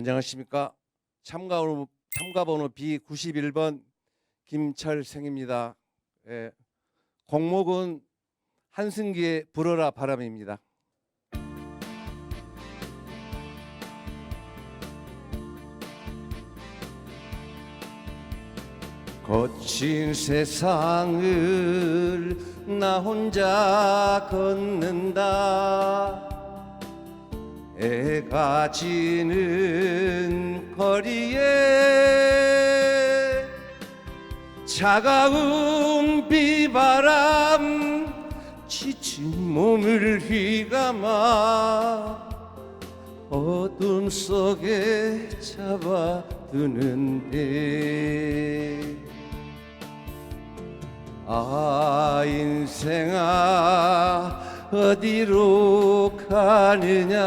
안녕하십니까 참가번호 참가번호 B91번 김철생입니다. 예, 공목은 한승기의 불어라 바람입니다. 거친 세상을 나 혼자 걷는다 애가 지는 거리에 차가운 비바람 지친 몸을 휘감아 어둠 속에 잡아두는데 아 인생아 어디로 가느냐?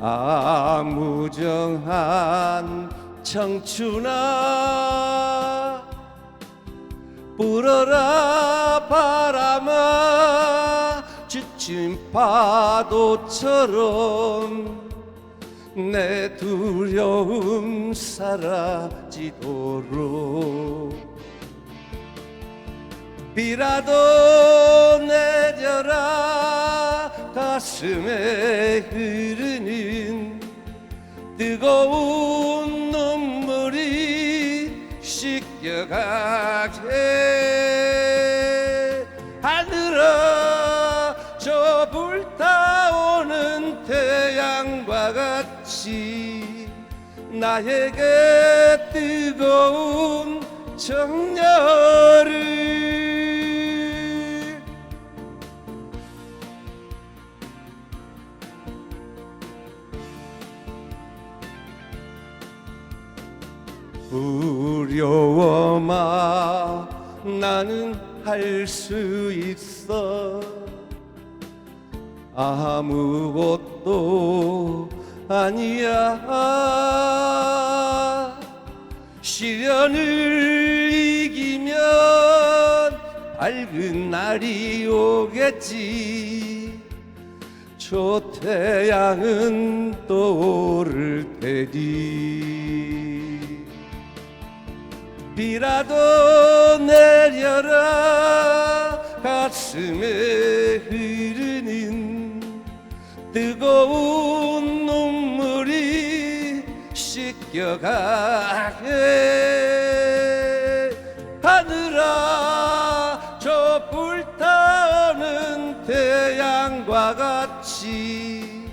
아 무정한 청춘아 불어라 바람아 지친 파도처럼 내 두려움 사라지도록 비라도 내려라. 가슴에 흐르는 뜨거운 눈물이 씻겨가게. 하늘아 저 불타오는 태양과 같이 나에게 뜨거운 정열 두려워 마 나는 할 수 있어. 아무것도 아니야. 시련을 이기면 밝은 날이 오겠지. 저 태양은 떠오를 테니 비라도 내려라. 가슴에 흐르는 뜨거운 눈물이 씻겨가게 하늘아 저 불타오는 태양과 같이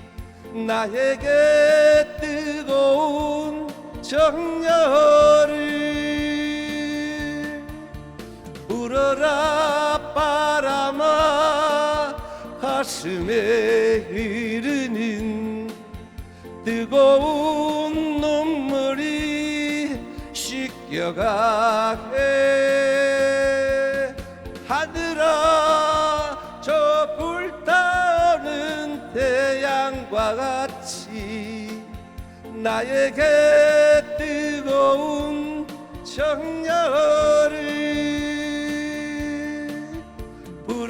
나에게 뜨거운 정열을 불어라 바람아. 가슴에 흐르는 뜨거운 눈물이 씻겨가게 하늘아 저 불타오는 태양과 같이 나에게 뜨거운 정열을